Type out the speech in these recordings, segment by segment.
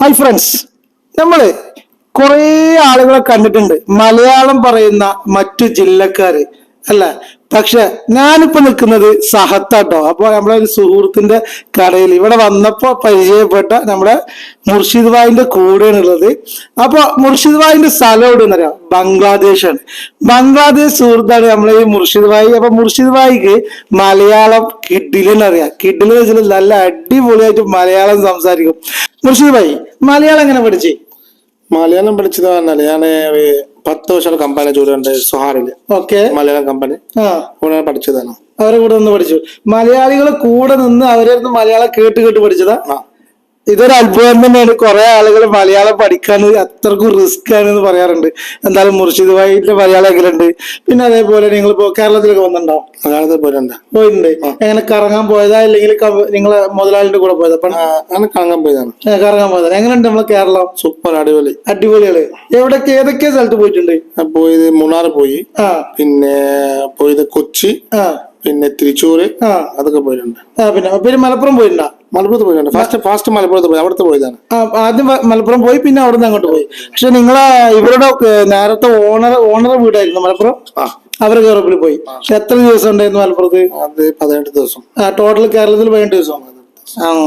Hi friends നമ്മൾ കുറേ ആളുകളെ കണ്ടിട്ടുണ്ട്. മലയാളം പറയുന്ന മറ്റു ജില്ലക്കാര് അല്ല പക്ഷെ ഞാനിപ്പോ നിൽക്കുന്നത് സഹത്താട്ടോ. അപ്പൊ നമ്മളെ ഒരു സുഹൃത്തിന്റെ കടയിൽ. ഇവിടെ വന്നപ്പോ പരിചയപ്പെട്ട നമ്മുടെ മുർഷിദ് ഭായിന്റെ കൂടെയാണുള്ളത്. അപ്പൊ മുർഷിദ് ഭായിന്റെ സ്ഥലം എവിടെയെന്ന് അറിയാം ബംഗ്ലാദേശാണ്. ബംഗ്ലാദേശ് സുഹൃത്താണ് നമ്മളെ ഈ മുർഷിദ് ഭായി. അപ്പൊ മുർഷിദ് ഭായിക്ക് മലയാളം കിഡിലെന്ന് അറിയാം കിഡിലെന്ന് വെച്ചാൽ നല്ല അടിപൊളിയായിട്ട് മലയാളം സംസാരിക്കും. മുർഷിദ് ഭായി മലയാളം എങ്ങനെ പഠിച്ചേ? മലയാളം പഠിച്ചത് പറഞ്ഞാൽ ഞാൻ പത്ത് വർഷം കമ്പനി ജോലിയുണ്ട് സുഹാറിൽ. ഓക്കെ. മലയാളം കമ്പനി. ആ. അവിടെ പഠിച്ചതാണ്. അവരെ കൂടെ നിന്ന് പഠിച്ചു. മലയാളികൾ കൂടെ നിന്ന് അവരെ മലയാളം കേട്ട് കേട്ട് പഠിച്ചതാ? ഇതൊരു അത്ഭുതം തന്നെയാണ്. കുറെ ആളുകൾ മലയാളം പഠിക്കാൻ അത്രക്കും റിസ്ക് ആണ് എന്ന് പറയാറുണ്ട്. എന്തായാലും മുർഷിദ് ഭായിന്റെ മലയാളം എങ്ങനെയുണ്ട്? പിന്നെ അതേപോലെ നിങ്ങൾ ഇപ്പോ കേരളത്തിലൊക്കെ വന്നിട്ടുണ്ടോ? മലയാളത്തിൽ പോയിട്ടുണ്ട്. പോയിട്ടുണ്ട്. എങ്ങനെ കറങ്ങാൻ പോയതാ? അല്ലെങ്കിൽ നിങ്ങൾ മുതലാളിന്റെ കൂടെ പോയതാ? അങ്ങനെ കറങ്ങാൻ പോയതാണ്. കറങ്ങാൻ പോയതാണ്. എങ്ങനെയുണ്ട് നമ്മളെ കേരളം? സൂപ്പർ അടിപൊളി. അടിപൊളികൾ എവിടൊക്കെ ഏതൊക്കെ സ്ഥലത്ത് പോയിട്ടുണ്ട്? പോയത് മൂന്നാർ പോയി. ആ. പിന്നെ പോയത് കൊച്ചി. ആ. പിന്നെ തൃശ്ശൂര് ആ. അതൊക്കെ പോയിട്ടുണ്ട്. പിന്നെ പിന്നെ മലപ്പുറം പോയിട്ടുണ്ടോ? മലപ്പുറത്ത് പോയിട്ടുണ്ട് ഫസ്റ്റ് ഫാസ്റ്റ് മലപ്പുറത്ത് പോയി. അവിടുത്തെ പോയതാണ്. ആദ്യം മലപ്പുറം പോയി പിന്നെ അവിടെ നിന്ന് അങ്ങോട്ട് പോയി. പക്ഷെ നിങ്ങളെ ഇവരുടെ നേരത്തെ ഓണർ ഓണർ വീടായിരുന്നു മലപ്പുറം. ആ. അവരുടെ കേരളത്തിൽ പോയി. പക്ഷെ എത്ര ദിവസം ഉണ്ടായിരുന്നു മലപ്പുറത്ത്? അത് പതിനെട്ട് ദിവസം. ടോട്ടൽ കേരളത്തിൽ പതിനെട്ട് ദിവസം.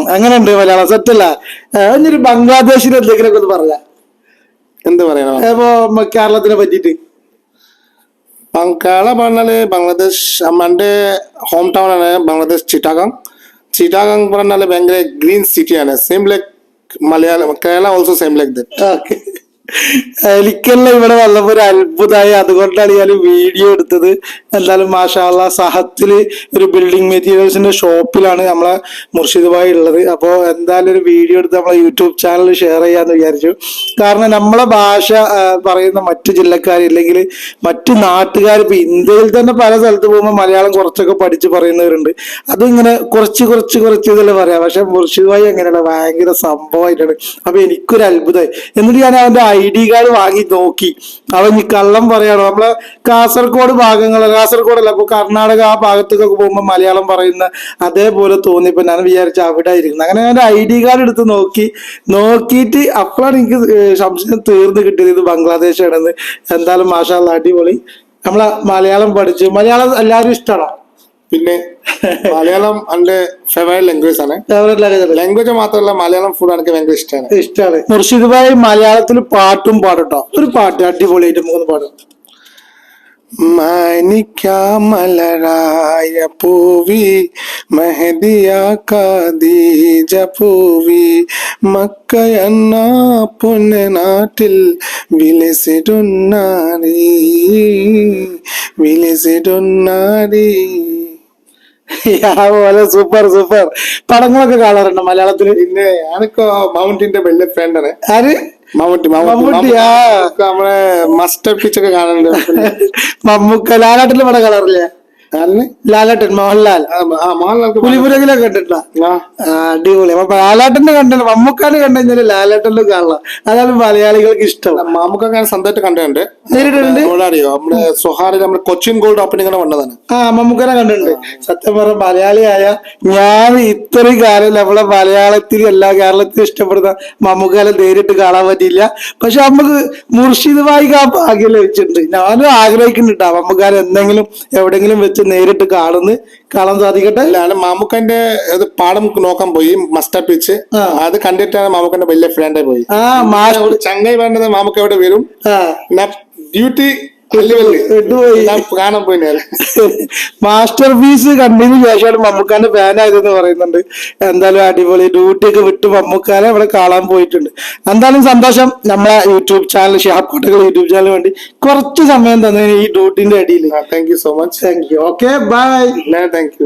അങ്ങനെയുണ്ട് മലയാളം? സെറ്റല്ല ഇനിയൊരു ബംഗ്ലാദേശിന് എന്തെങ്കിലുമൊക്കെ ഒന്ന് പറയാ. എന്ത് പറയണം കേരളത്തിനെ പറ്റിയിട്ട്. കേരള പറഞ്ഞാൽ ബംഗ്ലാദേശ് അമ്മന്റെ ഹോം ടൗൺ ആണ് ബംഗ്ലാദേശ് ചിറ്റാഗങ് ചിറ്റാഗങ് പറഞ്ഞാൽ ഭയങ്കര ഗ്രീൻ സിറ്റി ആണ്. Same like Malayalam Kerala also same like that okay എനിക്കെല്ലാം ഇവിടെ വന്നപ്പോ ഒരു അത്ഭുതമായി. അതുകൊണ്ടാണ് ഞാൻ വീഡിയോ എടുത്തത്. എന്തായാലും മാഷാള്ള സഹത്തിൽ ഒരു ബിൽഡിംഗ് മെറ്റീരിയൽസിന്റെ ഷോപ്പിലാണ് നമ്മളെ മുർഷിദ് ഭായി ഉള്ളത്. അപ്പോൾ എന്തായാലും ഒരു വീഡിയോ എടുത്ത് നമ്മളെ യൂട്യൂബ് ചാനലിൽ ഷെയർ ചെയ്യാന്ന് വിചാരിച്ചു. കാരണം നമ്മളെ ഭാഷ പറയുന്ന മറ്റു ജില്ലക്കാർ ഇല്ലെങ്കിൽ മറ്റു നാട്ടുകാർ ഇപ്പൊ ഇന്ത്യയിൽ തന്നെ പല സ്ഥലത്ത് പോകുമ്പോൾ മലയാളം കുറച്ചൊക്കെ പഠിച്ച് പറയുന്നവരുണ്ട്. അതും ഇങ്ങനെ കുറച്ച് കുറച്ച് കുറച്ച് ഇതല്ലേ പറയാം. പക്ഷെ മുർഷിദ് ഭായി അങ്ങനെയുള്ള ഭയങ്കര സംഭവമായിട്ടാണ്. അപ്പൊ എനിക്കൊരു അത്ഭുതമായി. എന്നിട്ട് ഞാൻ അവന്റെ ഐ ഡി കാർഡ് വാങ്ങി നോക്കി. അവൻ ഈ കള്ളം പറയാണോ. നമ്മളെ കാസർഗോഡ് ഭാഗങ്ങൾ കാസർഗോഡല്ല അപ്പൊ കർണാടക ആ ഭാഗത്തേക്കൊക്കെ പോകുമ്പോൾ മലയാളം പറയുന്ന അതേപോലെ തോന്നിയപ്പോ ഞാൻ വിചാരിച്ച അവിടെ ആയിരിക്കുന്നു അങ്ങനെ ഞാൻ ഐ ഡി കാർഡ് എടുത്ത് നോക്കി. നോക്കിയിട്ട് അപ്പോഴാണ് എനിക്ക് സംശയം തീർന്നു കിട്ടിയത് ഇത് ബംഗ്ലാദേശാണെന്ന്. എന്തായാലും മാഷാല്ല അടിപൊളി. നമ്മളെ മലയാളം പഠിച്ചു. മലയാളം എല്ലാവരും ഇഷ്ടമാണോ പിന്നെ മലയാളം എന്റെ ഫേവറേറ്റ് ലാംഗ്വേജ് ആണ്. ഫേവറേറ്റ് ലാംഗ്വേജ് മാത്രമല്ല മലയാളം ഫുഡ് എനിക്ക് ഭയങ്കര ഇഷ്ടമാണ് ഇഷ്ടമാണ് മുർഷിദ് ഭായി മലയാളത്തിൽ പാട്ടും പാടട്ടോ? ഒരു പാട്ട് അടിപൊളിയായിട്ട് നമുക്കൊന്ന് പാടും മലരായ പൂവി മെഹദിയ കാദീജ പൂവി മക്കയെന്ന പുണ്യനാട്ടിൽ വിലസിടുന്നാരി വിലസിടുന്നാരി പോലെ സൂപ്പർ സൂപ്പർ. പടങ്ങളൊക്കെ കാണാറുണ്ട് മലയാളത്തിൽ? പിന്നെ ഞാനിപ്പോ മൗണ്ടിന്റെ വലിയ ഫ്രണ്ടാണ്. ആര്? മമ്മൂട്ടി മമ്മൂട്ടി, ആ. നമ്മളെ മസ്റ്റർ പിച്ചൊക്കെ കാണുന്നുണ്ട് മമ്മൂക്ക ലാലാട്ടിന്റെ പടം കാണാറില്ലേ? ലാലാട്ടൻ മോഹൻലാൽ. പുലിപുരകിലൊക്കെ കണ്ടിട്ടാ അടിപൊളി. അപ്പൊ ലാലാട്ടന്റെ കണ്ടല്ലോ മമ്മൂക്കാനെ കണ്ടു കഴിഞ്ഞാൽ ലാലാട്ടന്റെ കാണാം അതാണ് മലയാളികൾക്ക് ഇഷ്ടം. മാമുക്കൊക്കെ ഞാൻ സ്വന്തമായിട്ട് കണ്ടിട്ടുണ്ട്. നേരിട്ടുണ്ട് അറിയോ? നമ്മുടെ സുഹാറിൽ നമ്മുടെ കൊച്ചിൻ ഗോൾഡ് ഓപ്പണിംഗ് ഇങ്ങനെ വന്നതാണ്. ആ മമ്മൂക്കനെ കണ്ടിട്ടുണ്ട്. സത്യം പറഞ്ഞ മലയാളിയായ ഞാൻ ഇത്രയും കാലം നമ്മളെ മലയാളത്തിൽ എല്ലാ കേരളത്തിൽ ഇഷ്ടപ്പെടുന്ന മമ്മൂക്കാനെ നേരിട്ട് കാണാൻ പറ്റിയില്ല. പക്ഷെ നമുക്ക് മുർഷിദ് ഭായിക്ക് ആ ഭാഗ്യം ലഭിച്ചിട്ടുണ്ട്. ഞാനും ആഗ്രഹിക്കുന്നുണ്ട് മമ്മൂക്കാനെ എന്തെങ്കിലും എവിടെങ്കിലും വെച്ച് നേരിട്ട് കാണുന്ന. കാണാൻ സാധിക്കട്ടെ? അല്ലാണ്ട് മാമുക്കന്റെ അത് പാടം നോക്കാൻ പോയി മസ്റ്റർ പിച്ച്. അത് കണ്ടിട്ടാണ് മാമുക്കന്റെ വലിയ ഫ്രണ്ടായി പോയി. ചങ്ങായി പറഞ്ഞത് മാമുക്ക എവിടെ വരും? ഡ്യൂട്ടി. കാണാൻ മാസ്റ്റർ പീസ് കണ്ടതിന് ശേഷമാണ് മമ്മൂക്കാന്റെ ഫാനായതെന്ന് പറയുന്നുണ്ട്. എന്തായാലും അടിപൊളി ഡ്യൂട്ടി ഒക്കെ വിട്ട് മമ്മൂക്കാനെ ഇവിടെ കാണാൻ പോയിട്ടുണ്ട്. എന്തായാലും സന്തോഷം നമ്മളെ യൂട്യൂബ് ചാനൽ ഷാപ്പ് കോട്ടകൾ യൂട്യൂബ് ചാനലിന് വേണ്ടി കുറച്ച് സമയം തന്നെ ഈ ഡ്യൂട്ടിന്റെ അടിയിൽ thank you so much thank you okay bye thank you